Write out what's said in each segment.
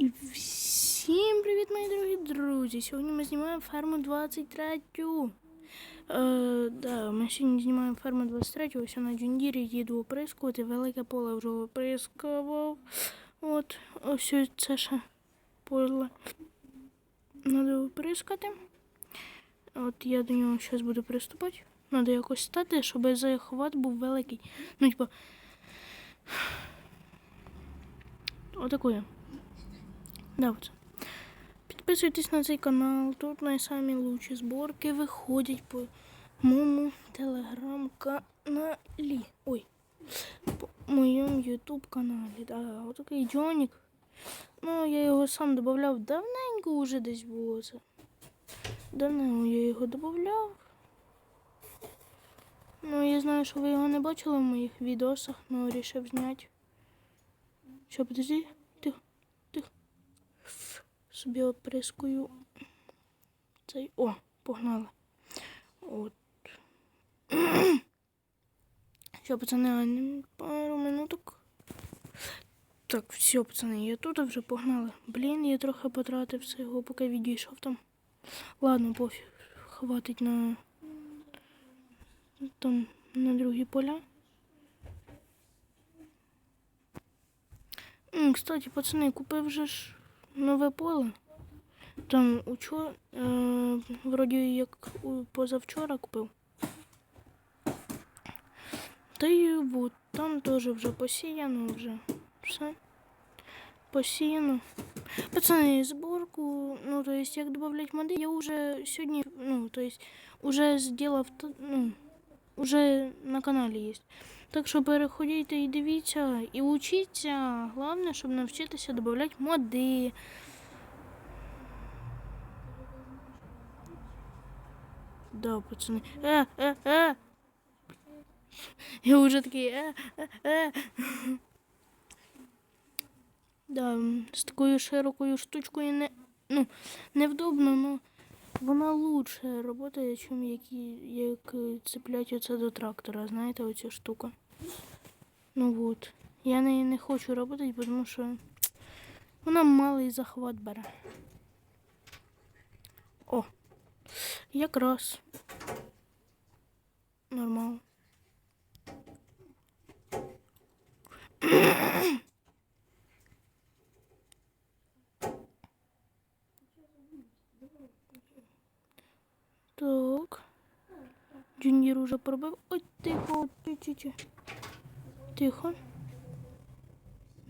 І всім привіт, мої дорогі друзі! Сьогодні ми знімаємо ферму 23. Е, да, ми сьогодні знімаємо ферму 23, ось я на Джундірі їду оприскувати, велике поле вже оприскував. От, ось це ще поле. Надо оприскати. От я до нього зараз буду приступати. Надо якось стати, щоб захват був великий. Ну, типа. Отакою. Да. Підписуйтесь на цей канал. Тут найсамі лучші зборки виходять по моєму телеграм-каналі. Ой. По моєму ютуб каналі. Да, отакий Джонік. Ну, я його сам додавав давненько вже десь було це. Давно я його додавав. Ну, я знаю, що ви його не бачили в моїх відосах, але вирішив зняти. Що, подожди? Собі оприскую. Цей. О, погнали. От. Що, пацани, пару минуток. Так, все, пацани, я тут вже погнали. Блін, я трохи потратив цього, поки відійшов там. Ладно, пофіг. Хватить на там на другі поля. Кстати, пацани, купив же ж нове поле. Там учо, е, вроді як позавчора купив. Та й от, там теж вже посіяно вже. Все. Посіяно. Пацани, зборку, ну, то есть, як добавлять моди, я уже сьогодні, ну, то есть, уже сделав, ну, уже на каналі є. Так що переходіть і дивіться, і учіться. Головне, щоб навчитися додавати моди. Да, пацани. Е, е, е. Я вже такий е, е, е. Да, з такою широкою штучкою не, ну, невдобно, ну вона лучше працює, ніж які, як е, цеплять оце до трактора, знаєте, оця штука. Ну от. Я неї не хочу робити, тому що вона малий захват бере. О! Якраз. Нормально. Так. Джуніор уже пробив. Ой, тихо. Тихо.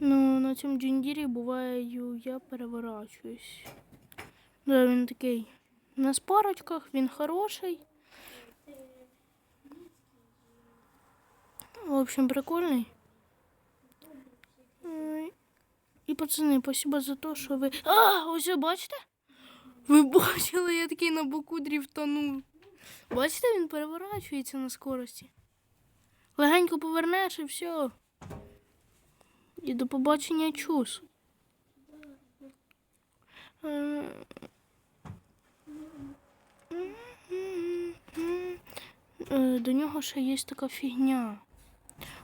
Ну, на цьому джундірі буває, я переворачуюсь. Да, він такий на спарочках, він хороший. В общем, прикольний. І пацани, спасибо за те, що ви. А, ось бачите? Ви бачили, я такий на боку дріфтанув. Бачите, він переворачується на скорості. Легенько повернеш і все. І до побачення чус. Е, До нього ще є така фігня.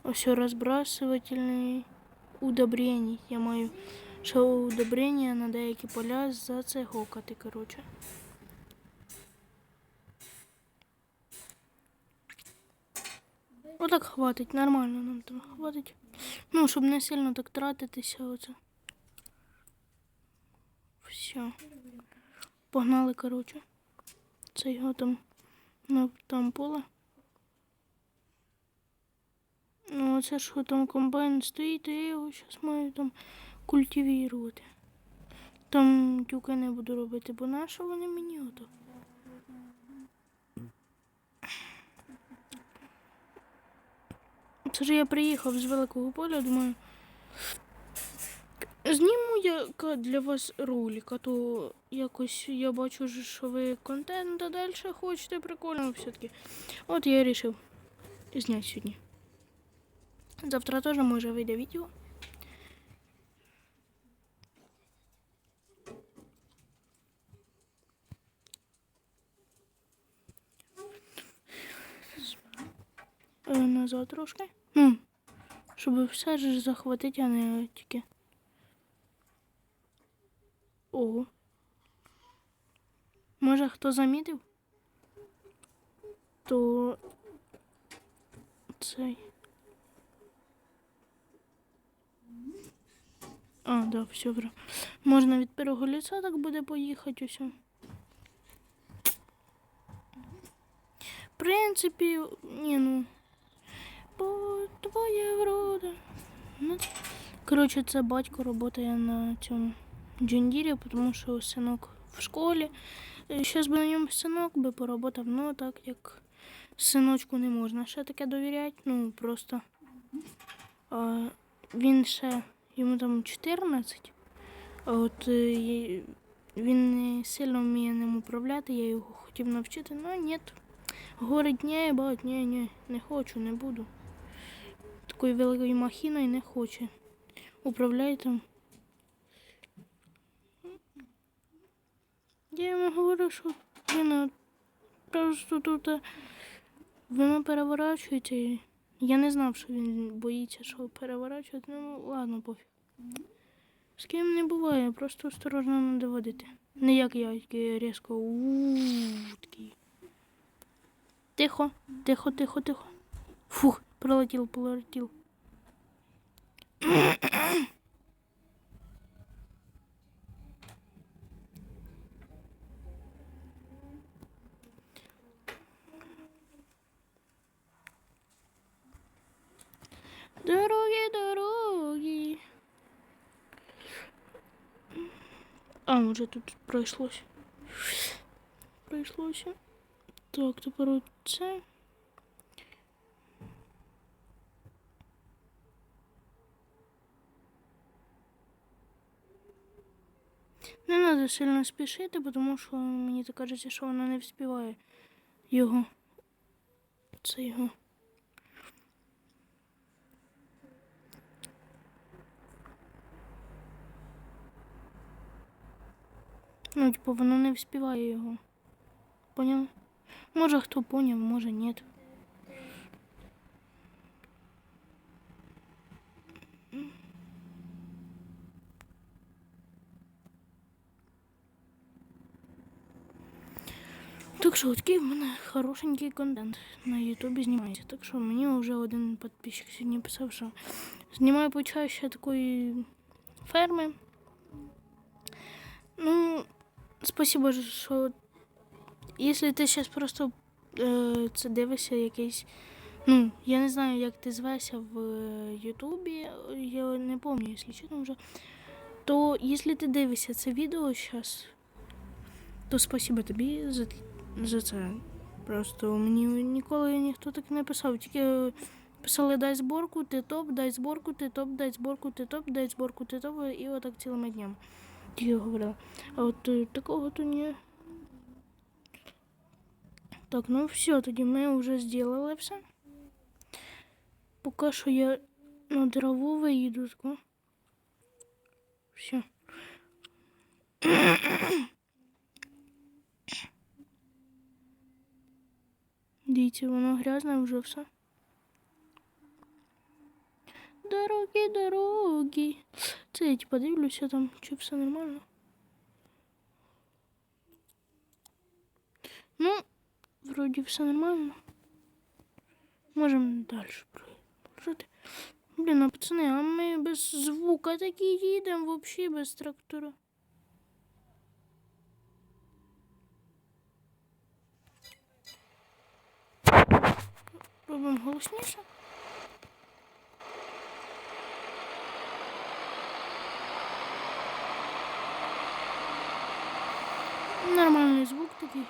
Ось розбрасувательний удобрений. Я маю ще удобрення на деякі поля за це гокати, коротше. Отак хватить, нормально нам там хватить. Ну, щоб не сильно так тратитися оце. Все. Погнали, коротше. Це його там на там поле. Ну, оце що там комбайн стоїть, і я його зараз маю там культивірувати. Там тюки не буду робити, бо на вони мені ото? Це ж я приїхав з великого поля, думаю. Зніму я для вас ролик, а то якось я бачу, що ви контент далі хочете прикольно все-таки. От я вирішив зняти сьогодні. Завтра теж може вийде відео. Е, Назад трошки. Ну, щоб все ж захватити, а не тільки. Ого. Може, хто замітив? То цей. А, да, все вра. Можна від первого ліса так буде поїхати усе. В принципі, ні, ну. Бо твоя врода. Ну, Коротше, це батько працює на цьому джундірі, тому що синок в школі. Зараз би на ньому синок би поработав, ну так як синочку не можна ще таке довіряти. Ну просто а, він ще йому там 14, а от е, він не сильно вміє ним управляти, я його хотів навчити, але ні. Говорить, ні, бать, ні, ні, не хочу, не буду. Такою великою махіною не хоче. Управляй там. Я йому говорю, що він просто тут е, воно переворачується. Я не знав, що він боїться, що переворачувати. Ну ладно, пофіг. З ким не буває, просто осторожно не доводити. Не як я, який різко такий. Тихо, тихо, тихо, тихо. Фух, пролетів, пролетів. Дороги, дороги. А, вже тут пройшлося. Пройшлося. Так, тепер оце. Не треба сильно спішити, тому що мені так кажеться, що вона не вспіває його. Це його. Ну, типу, вона не вспіває його. Поняв? Може хто поняв, може ні. Так що такий в мене хорошенький контент на Ютубі знімається. Так що мені вже один підписчик сьогодні писав, що знімаю почаю ще такої ферми. Ну, спасибо, що якщо ти зараз просто е, це дивишся якийсь. Ну, я не знаю, як ти звешся в е, Ютубі, я не пам'ятаю, якщо чесно вже. То якщо ти дивишся це відео зараз, то спасибо тобі за, за це. Просто мені ніколи ніхто так не писав. Тільки писали дай зборку, ти топ, дай зборку, ти топ, дай зборку, ти топ, дай зборку, ти топ, і отак цілими днями. Тільки говорила. А от е, такого то ні. Так, ну все, тоді ми вже зробили все. Поки що я на траву виїду. Все. Дивіться, воно грязне вже все. Дороги, дороги. Це я типа дивлюся там, чи все нормально. Ну, вроді все нормально. Можемо далі продовжити. Блін, а пацани, а ми без звука такі їдемо, взагалі без трактора. Робимо голосніше. Нормальний звук такий.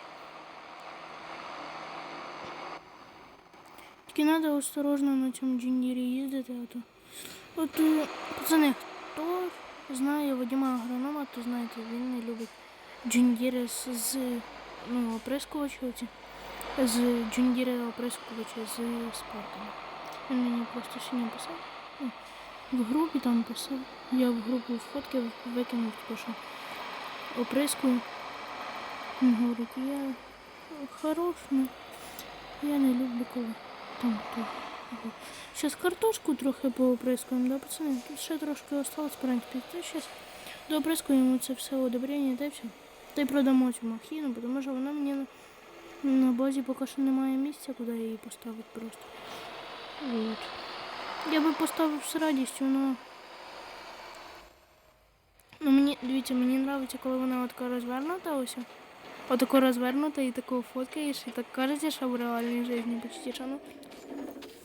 Тільки треба осторожно на цьому джундірі їздити, то. От, е, пацани, хто знає Вадима агронома, то знаєте, він не любить джундіри з, з ну, оприскувачі оці. З джундіри оприскувачі з спортом. Він мені просто сьогодні писав. Ну, в групі там писав. Я в групу фотки викинув, тому що оприскую. Він говорить, я хорош, но я не люблю коли там то. Зараз картошку трохи пооприскуємо, да, пацани? Тут ще трошки осталось, в принципі. Зараз Доприскуємо це все одобрення та все. Та й продамо цю махіну, тому що вона мені на, базі поки що немає місця, куди її поставити просто. От. Я би поставив з радістю, але. Ну мені, дивіться, мені подобається, коли вона отака розвернута ось. Отако розвернута і тако фоткаєш, і так кажеться, що в реальній житті почти що ну.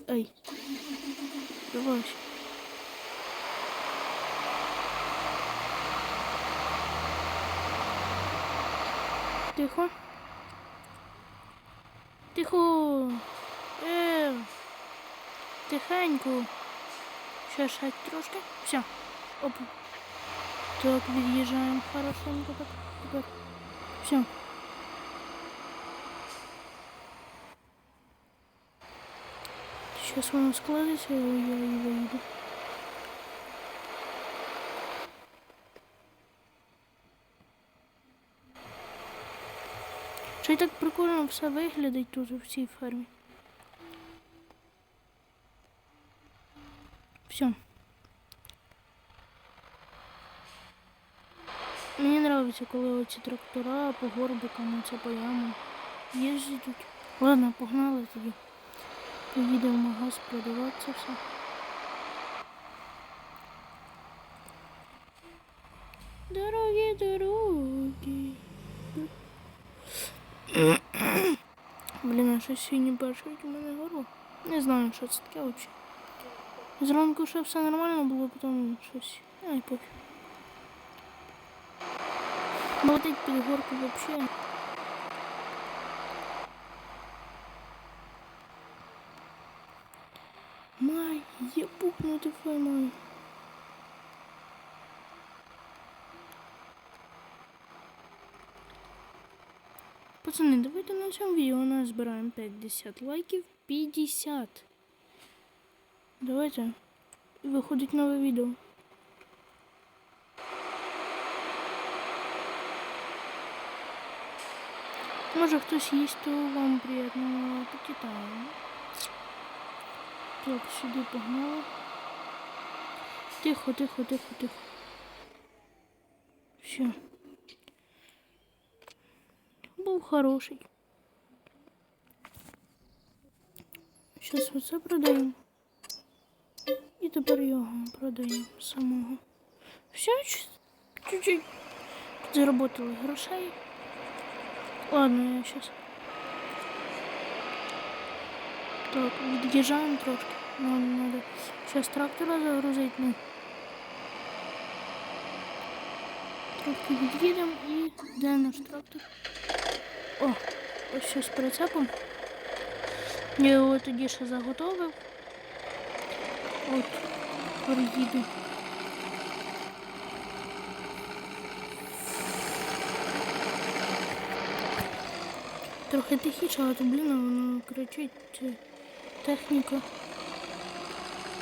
Ай. Давай. Тихо. Тихо. Е. Тихенько. Ще шать трошки. Все. Оп. Так, від'їжджаємо хорошенько так. Тепер. Все. Сейчас воно складеться, я і вийду. Чи так прикольно все виглядить тут в цій фермі. Все. Мені подобається, коли оці трактора по горбикам, це по ямам їздять. Ладно, погнали тоді. Поїдемо в магаз продавати це все. Дорогі, дорогі. Блін, а щось сьогодні перший у мене горло. Не знаю, що це таке взагалі. Зранку ще все нормально було, потім щось. Ай, пофіг. Молотить під горку взагалі. Май, я пухнути май. Пацани, давайте на цьому відео у нас збираємо 50 лайків. 50. Давайте. Виходить нове відео. Може хтось їсть, то вам приємного апетита. Так, сюди погнали. Тихо, тихо, тихо, тихо. Все. Був хороший. Зараз оце продаємо. І тепер його продаємо самого. Все, чуть-чуть заработали грошей. Ладно, я сейчас. Так, від'їжджаємо трошки. Нам надо сейчас трактора загрузити. Ну. Трохи від'їдемо і де наш трактор? О, ось ще з прицепом. Я його тоді ще заготовив. От, приїду. Трохи тихіше, але то, блін, воно кричить техніка.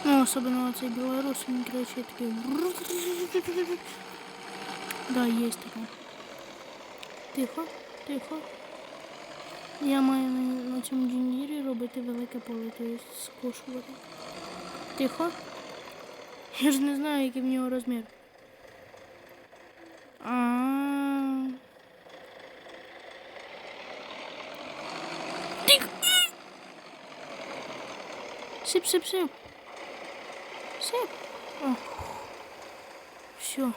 Ну, особливо цей білорус, він кричить такий. Да, є таке. Тихо, тихо. Я маю на, цьому джуніорі робити велике поле, тобто скошувати. Тихо. Я ж не знаю, який в нього розмір. А. Тихо. Сип, сип, сип. Сип. О. Все.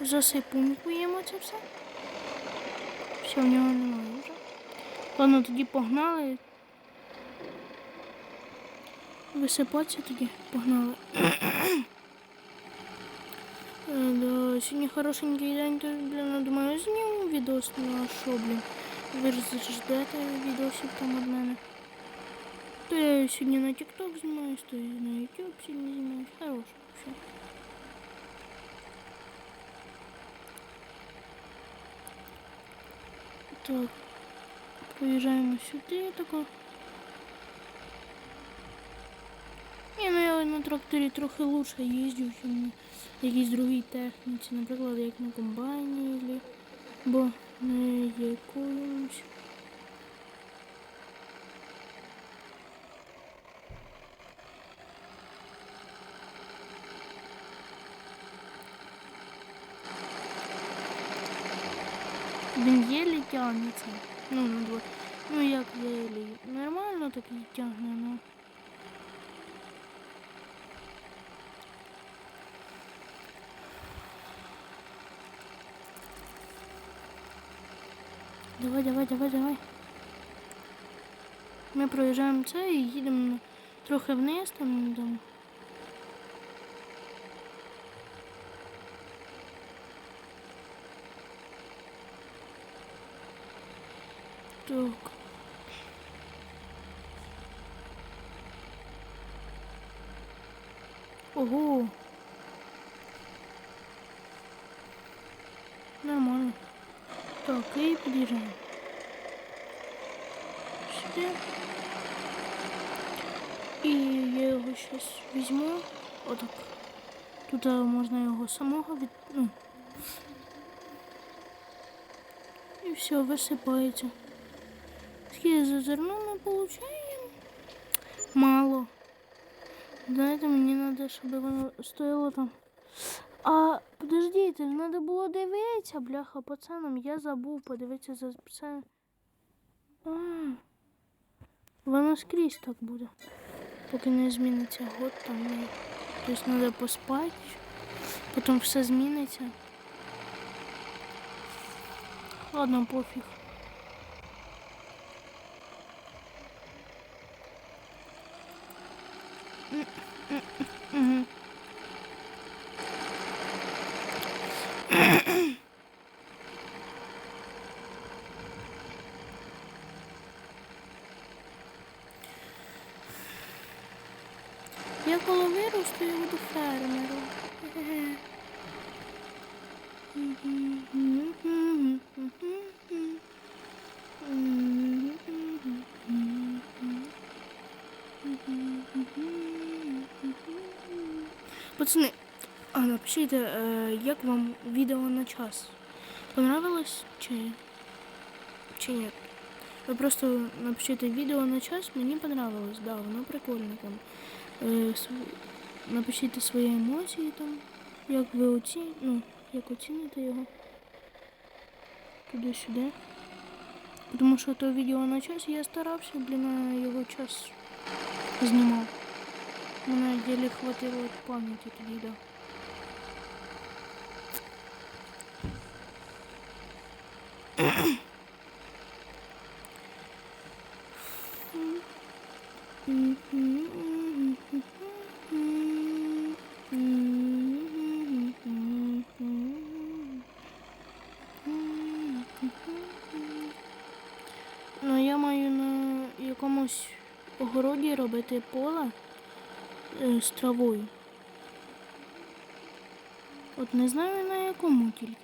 Засипунькуємо це все. Все, в нього немає вже. Ладно, тоді погнали. Висипатися тоді погнали. Е, да, сьогодні хорошенький день, то, блін, думаю, зніму відос на що, блін. Ви ж ждете відосів там від мене. То я сьогодні на TikTok знімаюсь, то я на YouTube сьогодні знімаюсь. Хороше, все. Так, приїжджаємо сюди тако. на тракторі трохи лучше їздю, ніж на якійсь другій техніці, наприклад, як на комбайні, або на якомусь. Він єлі тягнеться. Ну, ну, ну як є лі Нормально так і тягне, ну. Давай, давай, давай, давай. Ми проїжджаємо це і їдемо трохи вниз, там, там. Так. Ого. Нормально. Так, і під'їжджаємо. Сюди. І я його зараз візьму. Отак. Тут е, можна його самого від... Ну. І все, висипається. Скільки за зерно ми получаємо? Мало. Знаєте, мені треба, щоб воно стояло там. А подождіть, треба було дивитися, бляха, пацанам. Я забув подивитися за. А, воно скрізь так буде. Поки не зміниться год там. не- Тобто треба поспати, потім все зміниться. Ладно, пофіг. Угу. Я коли виросту, я буду фермером. Хе-хе. Пацани, а напишіть, е, як вам відео на час? Понравилось чи, чи ні? Ви просто напишіть відео на час, мені понравилось, да, воно прикольне там. Е, напишіть свої емоції там, як ви оці... ну, як оціните його. Туди-сюди. Тому що то відео на час я старався, блін, на його час знімав. Мене ділі хватило пам'яті тоді, да. Ну, я маю на якомусь робити поле е, з травою. От не знаю на якому тільки.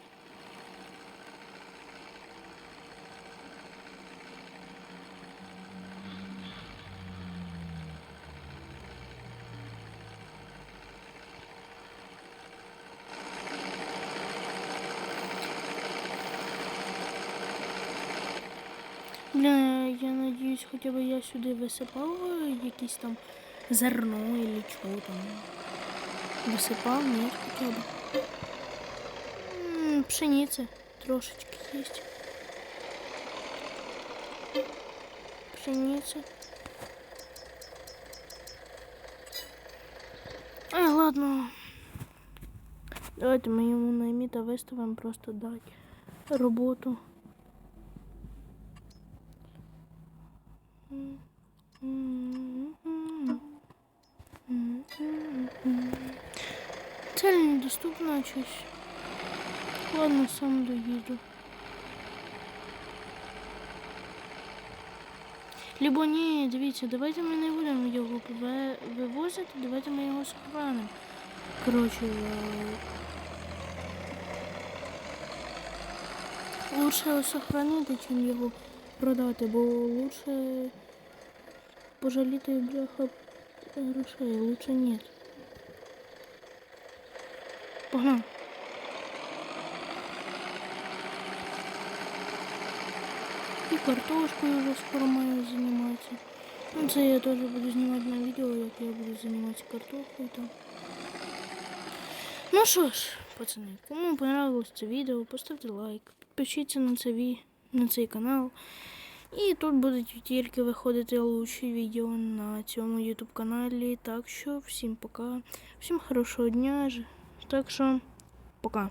Бля, надіюсь, хоча б я сюди висипав е, якісь там зерно или чого там. Висипав, ні, хоча б. М, Пшениці трошечки є. Пшениці. Ай, ладно. Давайте ми йому найміта виставимо просто дати роботу. Цель недоступна щось. Ладно, сам доїду. Либо ні, дивіться, давайте ми не будемо його вивозити, давайте ми його сохранимо. Коротше, е, лучше його сохранити, чим його продати, бо лучше пожаліти бляха грошей, лучше нет. Погнали. І картошкою вже скоро маю займатися. Ну, це я теж буду знімати на відео, як я буду займатися картошкою там. Ну що ж, пацани. Кому понравилось це відео, поставте лайк, підпишіться на, це ві... на цей канал. І тут будуть тільки виходити лучші відео на цьому YouTube каналі. Так що всім пока. Всім хорошого дня. Так що пока.